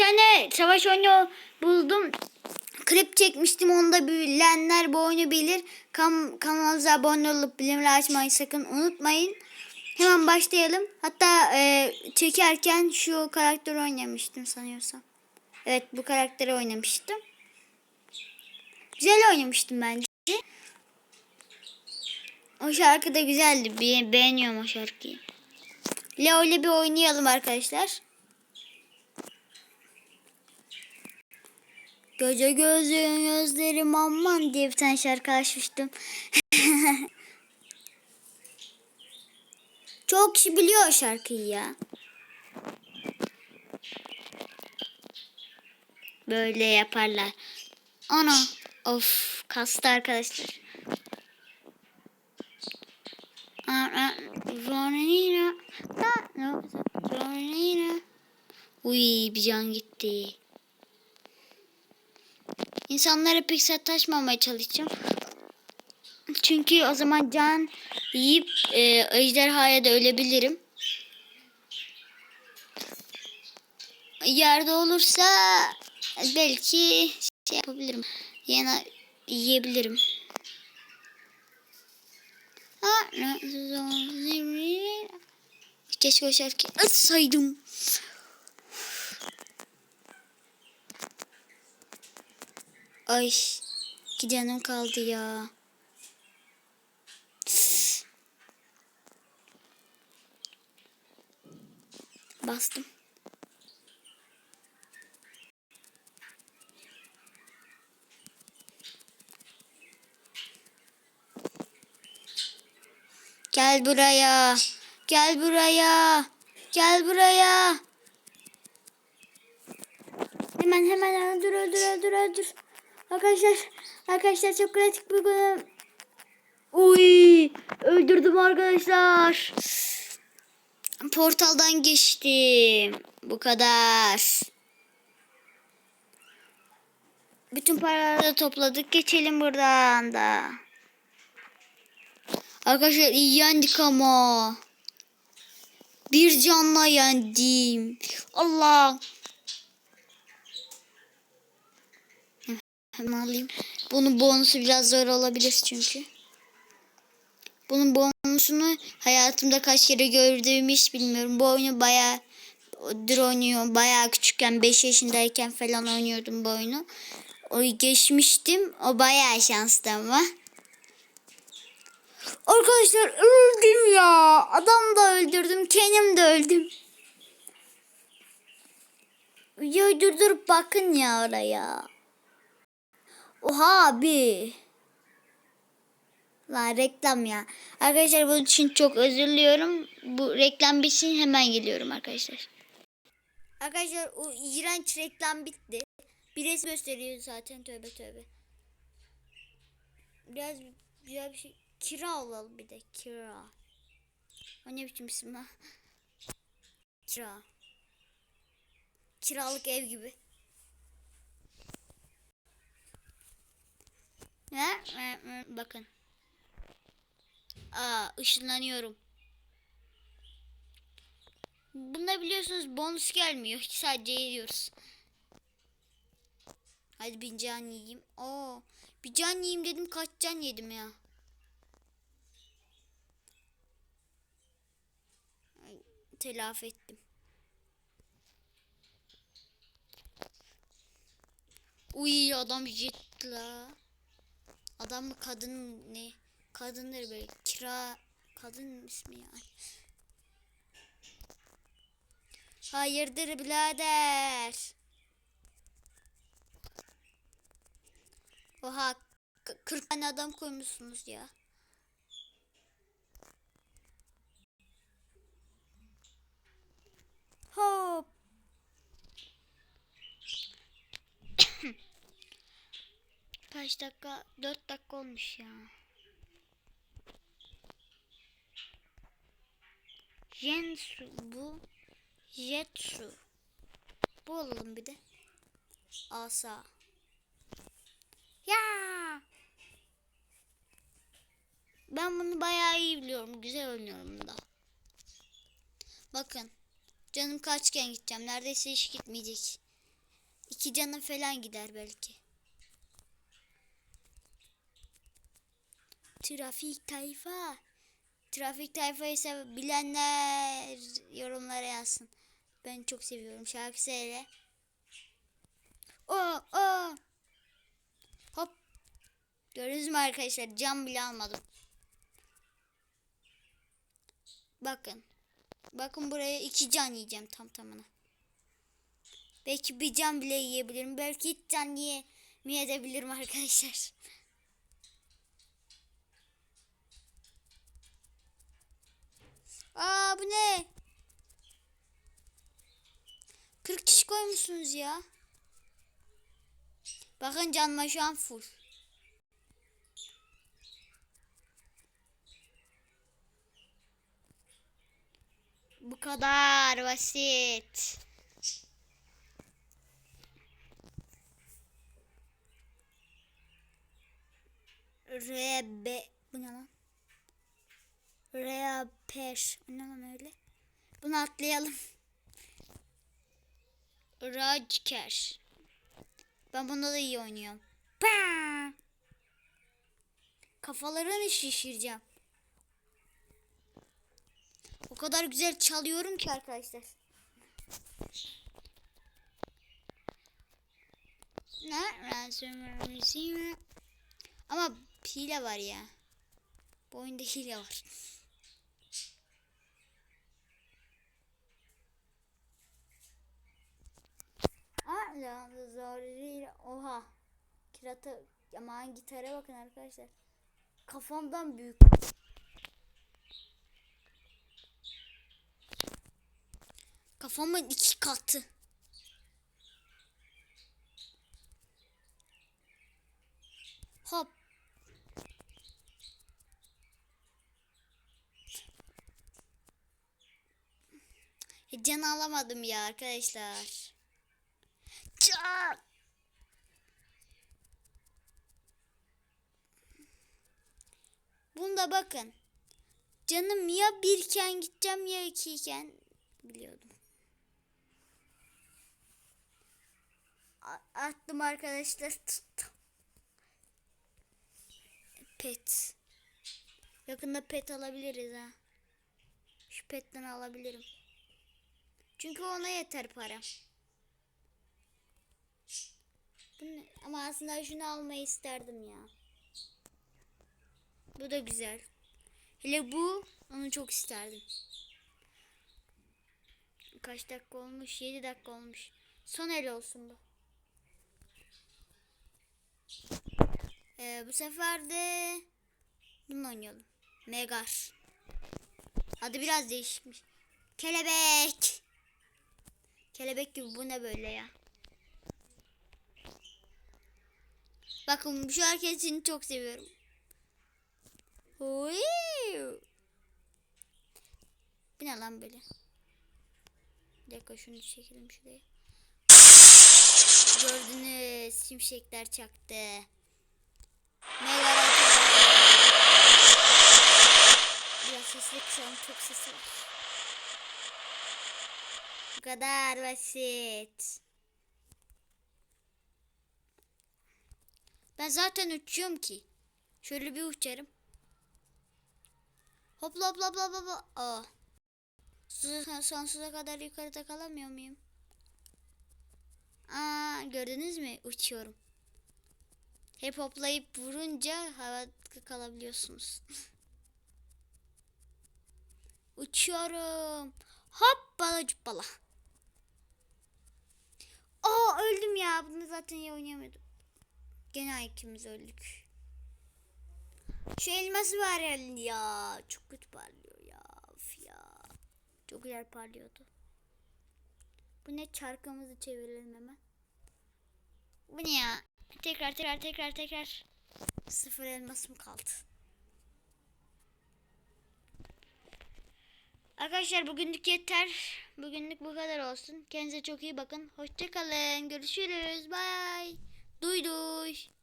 tane savaş oyunu buldum. Klip çekmiştim onda bilenler bu oyunu bilir. Kam kanalımıza abone olup bildirimleri açmayı sakın unutmayın. Hemen başlayalım. Hatta e, çekerken şu karakteri oynamıştım sanıyorsam. Evet bu karakteri oynamıştım. Güzel oynamıştım bence. O şarkı da güzeldi. Be- beğeniyorum o şarkıyı. Leo ile bir oynayalım arkadaşlar. Gece gözün gözlerim aman diye bir tane şarkı açmıştım. Çok kişi biliyor o şarkıyı ya. Böyle yaparlar. Ana of kastı arkadaşlar. Uy bir can gitti. İnsanlara pek sataşmamaya çalışacağım. Çünkü o zaman can yiyip e, ejderhaya da ölebilirim. Yerde olursa belki şey yapabilirim. Yine yiyebilirim. Keşke o şarkıyı açsaydım. Ay, iki canım kaldı ya. Bastım. Gel buraya. Gel buraya. Gel buraya. Hemen hemen öldür öldür öldür öldür. Arkadaşlar arkadaşlar çok kritik bir konu. Uy öldürdüm arkadaşlar. Portaldan geçtim. Bu kadar. Bütün paraları da topladık. Geçelim buradan da. Arkadaşlar iyi yendik ama. Bir canla yendim. Allah. Hemen alayım. Bunun bonusu biraz zor olabilir çünkü. Bunun bonusunu hayatımda kaç kere gördüğümü hiç bilmiyorum. Bu oyunu bayağı oynuyorum. Bayağı küçükken 5 yaşındayken falan oynuyordum bu oyunu. O geçmiştim. O bayağı şanslı ama. Arkadaşlar öldüm ya. Adam da öldürdüm. Kendim de öldüm. Videoyu durdurup bakın ya oraya. Oha abi. Lan reklam ya. Arkadaşlar bunun için çok özür diliyorum. Bu reklam bitsin hemen geliyorum arkadaşlar. Arkadaşlar o iğrenç reklam bitti. Bir resim gösteriyor zaten tövbe tövbe. Biraz güzel bir şey. Kira alalım bir de kira. O ne biçim isim lan? Kira. Kiralık ev gibi. Bakın. Aa ışınlanıyorum. Bunda biliyorsunuz bonus gelmiyor. Sadece yiyoruz. Hadi bir can yiyeyim. Oo, bir can yiyeyim dedim kaç can yedim ya. Telafi ettim. Uy adam jet la. Adam mı kadın ne? Kadındır böyle kira kadın ismi yani. Hayırdır birader? Oha 40 tane adam koymuşsunuz ya. Hop. Kaç dakika? 4 dakika olmuş ya. Jensu bu. Jetsu. Bu alalım bir de. Asa. Ya. Ben bunu bayağı iyi biliyorum. Güzel oynuyorum da. Bakın. Canım kaçken gideceğim. Neredeyse hiç gitmeyecek. iki canı falan gider belki. Trafik tayfa. Trafik tayfayı sev bilenler yorumlara yazsın. Ben çok seviyorum. Şarkı söyle. Oo, oo. Hop. Gördünüz mü arkadaşlar? Cam bile almadım. Bakın. Bakın buraya iki can yiyeceğim tam tamına. Belki bir can bile yiyebilirim. Belki hiç can yiyemeyebilirim arkadaşlar. Aa bu ne? 40 kişi koymuşsunuz ya. Bakın canma şu an full. Bu kadar basit. Rebe bu ne lan? Reaper. Ne lan öyle? Bunu atlayalım. Rajker. Ben bunda da iyi oynuyorum. Paa! Kafalarını şişireceğim. O kadar güzel çalıyorum ki arkadaşlar. Ne? Ama hile var ya. Bu oyunda hile var. Hala zor değil. Oha. Kirata ama gitara bakın arkadaşlar. Kafamdan büyük. Kafamın iki katı. Hop. Can alamadım ya arkadaşlar. Can. Bunda bakın. Canım ya birken gideceğim ya ikiyken biliyordum. A- attım arkadaşlar tuttum. Pet. Yakında pet alabiliriz ha. Şu petten alabilirim. Çünkü ona yeter para. Ama aslında şunu almayı isterdim ya. Bu da güzel. Hele bu onu çok isterdim. Kaç dakika olmuş? 7 dakika olmuş. Son el olsun bu. Ee, bu sefer de bunu oynayalım. Megar. Adı biraz değişikmiş. Kelebek. Kelebek gibi bu ne böyle ya? Bakın şu hareketini çok seviyorum. Oy. Bu ne lan böyle? Bir şunu çekelim şuraya. Gördünüz şimşekler çaktı. Neler Biraz sesli kısalım çok sesi var. Bu kadar basit. Ben zaten uçuyorum ki. Şöyle bir uçarım. Hopla hopla hopla hopla. Aa. Son- Sonsuza kadar yukarıda kalamıyor muyum? Aa, gördünüz mü? Uçuyorum. Hep hoplayıp vurunca havada kalabiliyorsunuz. Uçuyorum. Hop bala cuppala. Aa öldüm ya. Bunu zaten iyi oynayamadım. Gene ikimiz öldük. Şu elması var ya, ya. Çok kötü parlıyor ya. Of ya. Çok güzel parlıyordu. Bu ne çarkımızı çevirelim hemen. Bu ne ya? Tekrar tekrar tekrar tekrar. Sıfır elmasım kaldı. Arkadaşlar bugünlük yeter. Bugünlük bu kadar olsun. Kendinize çok iyi bakın. Hoşçakalın. Görüşürüz. Bye. Duy duy.